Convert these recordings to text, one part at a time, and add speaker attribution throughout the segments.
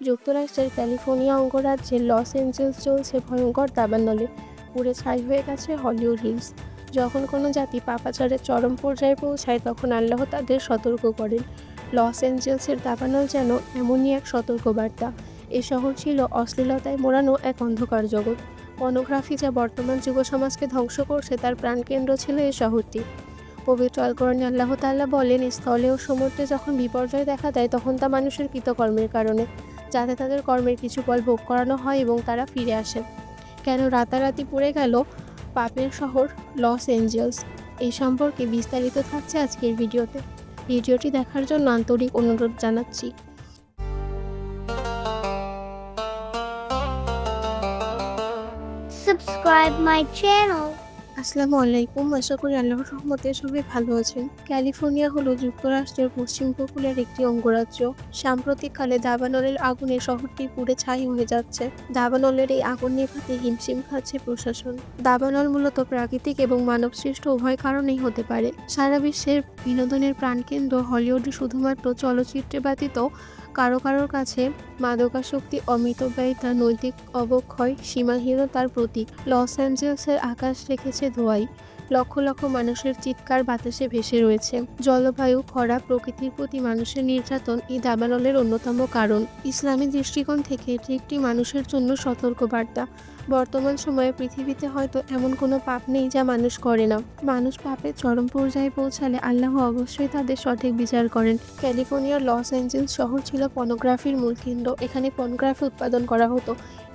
Speaker 1: যুক্তরাষ্ট্রের ক্যালিফোর্নিয়া অঙ্গরাজ্যের Los Angeles চলছে ভয়ঙ্কর দাবানলে। পুড়ে ছাই হয়ে গেছে হলিউড হিলস। যখন কোনো জাতি পাপাচারের চরম পর্যায়ে পৌঁছায়, তখন আল্লাহ তাদের সতর্ক করেন। লস এঞ্জেলসের দাবানল যেন এমনই এক সতর্কবার্তা। এ শহর ছিল অশ্লীলতায় মোড়ানো এক অন্ধকার জগৎ। পর্নোগ্রাফি যা বর্তমান যুব সমাজকে ধ্বংস করছে, তার প্রাণকেন্দ্র ছিল এই শহরটি। পবিত্র আল কোরআনে আল্লাহ তাআলা বলেন, স্থলে ও সমুদ্রে যখন বিপর্যয় দেখা দেয়, তখন তা মানুষের কৃতকর্মের কারণে। যাতে তাদের কর্মের কিছু ফল ভোগ করানো হয় এবং তারা ফিরে আসে কেন রাতারাতি পড়ে গেল পাপের শহর লস এঞ্জেলস? এই সম্পর্কে বিস্তারিত থাকছে আজকের ভিডিওতে। ভিডিওটি দেখার জন্য আন্তরিক অনুরোধ জানাচ্ছি।
Speaker 2: Subscribe my channel.
Speaker 1: আসসালামু আলাইকুম। আশা করি আল্লাহর রহমতে সবাই ভালো আছেন। ক্যালিফোর্নিয়া হলো যুক্তরাষ্ট্রের পশ্চিম উপকূলের একটি অঙ্গরাজ্য। সাম্প্রতিককালে দাবানলের আগুনে শহরটি পুড়ে ছাই হয়ে যাচ্ছে। দাবানলের এই আগুন নেভাতে হিমশিম খাচ্ছে প্রশাসন। দাবানল মূলত প্রাকৃতিক এবং মানবসৃষ্ট উভয় কারণেই হতে পারে। সারা বিশ্বের বিনোদনের প্রাণকেন্দ্র হলিউড শুধুমাত্র চলচ্চিত্রে ব্যতীত কারও কারোর কাছে মাদকাসক্তি অমিতব্যয়িতা নৈতিক অবক্ষয় সীমাহীনতার প্রতীক লস অ্যাঞ্জেলসের আকাশ রেখেছে ধোয়াই। লক্ষ লক্ষ মানুষের চিৎকার বাতাসে ভেসে রয়েছে। জলবায়ু খরা প্রকৃতির প্রতি মানুষের নির্যাতন এই দাবানলের অন্যতম কারণ। ইসলামী দৃষ্টিকোণ থেকে এটি একটি মানুষের জন্য সতর্কবার্তা। বর্তমান সময়ে পৃথিবীতে হয়তো এমন কোনো পাপ নেই যা মানুষ করে না। মানুষ পাপের চরম পর্যায়ে পৌঁছালে আল্লাহ অবশ্যই তাদের সঠিক বিচার করেন। ক্যালিফোর্নিয়ার লস অ্যাঞ্জেলস শহর ছিল পর্নোগ্রাফির মূল কেন্দ্র। এখানে পর্নোগ্রাফি উৎপাদন করা হতো।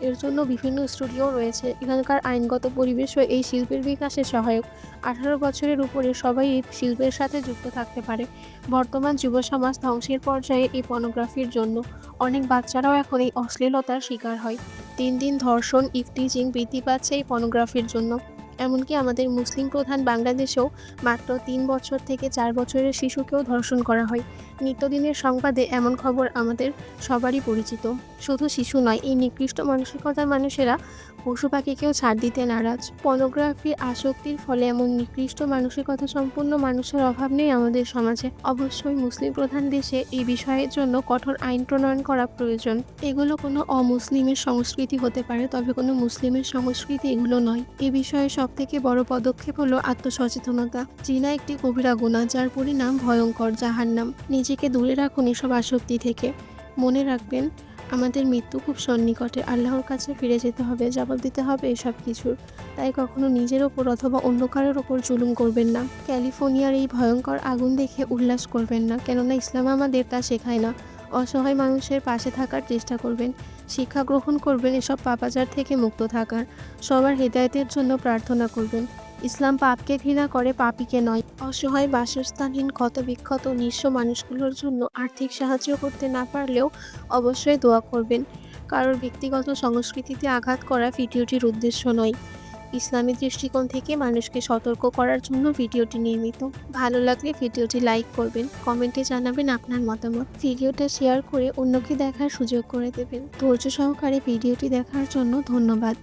Speaker 1: এর জন্য বিভিন্ন স্টুডিও রয়েছে। এখানকার আইনগত পরিবেশও এই শিল্পের বিকাশে সহায়ক। আঠারো বছরের উপরে সবাই এই শিল্পের সাথে যুক্ত থাকতে পারে। বর্তমান যুব সমাজ ধ্বংসের পর্যায়ে এই পর্নোগ্রাফির জন্য অনেক বাচ্চারাও এখন এই অশ্লীলতার শিকার হয়। দিন দিন ধর্ষণ ইফটিজিং বৃদ্ধি পাচ্ছে এই পর্নোগ্রাফির জন্য। এমনকি আমাদের মুসলিম প্রধান বাংলাদেশেও মাত্র তিন বছর থেকে চার বছরের শিশুকেও ধর্ষণ করা হয়। নিত্যদিনের সংবাদে এমন খবর আমাদের সবারই পরিচিত। শুধু শিশু নয়, এই নিকৃষ্ট মানসিকতার মানুষেরা পশু পাখিকেও ছাড় দিতে নারাজ। পর্নোগ্রাফির আসক্তির ফলে এমন নিকৃষ্ট মানসিকতা সম্পূর্ণ মানুষের অভাব নেই আমাদের সমাজে। অবশ্যই মুসলিম প্রধান দেশে এই বিষয়ের জন্য কঠোর আইন প্রণয়ন করা প্রয়োজন। এগুলো কোনো অমুসলিমের সংস্কৃতি হতে পারে, তবে কোনো মুসলিমের সংস্কৃতি এগুলো নয়। এ বিষয়ে সব থেকে বড় পদক্ষেপ হলো আত্মসচেতনতা। চীনা একটি কবিরা গুণা যার পরিণাম ভয়ঙ্কর, জাহান্নাম। নিজেকে দূরে রাখুন এসব আসক্তি থেকে। মনে রাখবেন, আমাদের মৃত্যু খুব সন্নিকটে। আল্লাহর কাছে ফিরে যেতে হবে, জবাব দিতে হবে এসব কিছুর। তাই কখনো নিজের ওপর অথবা অন্য কারোর ওপর জুলুম করবেন না। ক্যালিফোর্নিয়ার এই ভয়ঙ্কর আগুন দেখে উল্লাস করবেন না, কেননা ইসলাম আমাদের তা শেখায় না। অসহায় মানুষের পাশে থাকার চেষ্টা করবেন। শিক্ষা গ্রহণ করবেন এসব পাপাচার থেকে মুক্ত থাকার। সবার হৃদায়তের জন্য প্রার্থনা করবেন। ইসলাম পাপকে ঘৃণা করে, পাপীকে নয়। অসহায়, বাসস্থানহীন, ক্ষতবিক্ষত, নিঃস্ব মানুষগুলোর জন্য আর্থিক সাহায্য করতে না পারলেও অবশ্যই দোয়া করবেন। কারোর ব্যক্তিগত সংস্কৃতিতে আঘাত করা ভিডিওটির উদ্দেশ্য নয়। ইসলামী দৃষ্টিকোণ থেকে মানুষকে সতর্ক করার জন্য ভিডিওটি নির্মিত। ভালো লাগলে ভিডিওটি লাইক করবেন, কমেন্টে জানাবেন আপনার মতামত। ভিডিওটা শেয়ার করে অন্যকে দেখার সুযোগ করে দেবেন। ধৈর্য সহকারে ভিডিওটি দেখার জন্য ধন্যবাদ।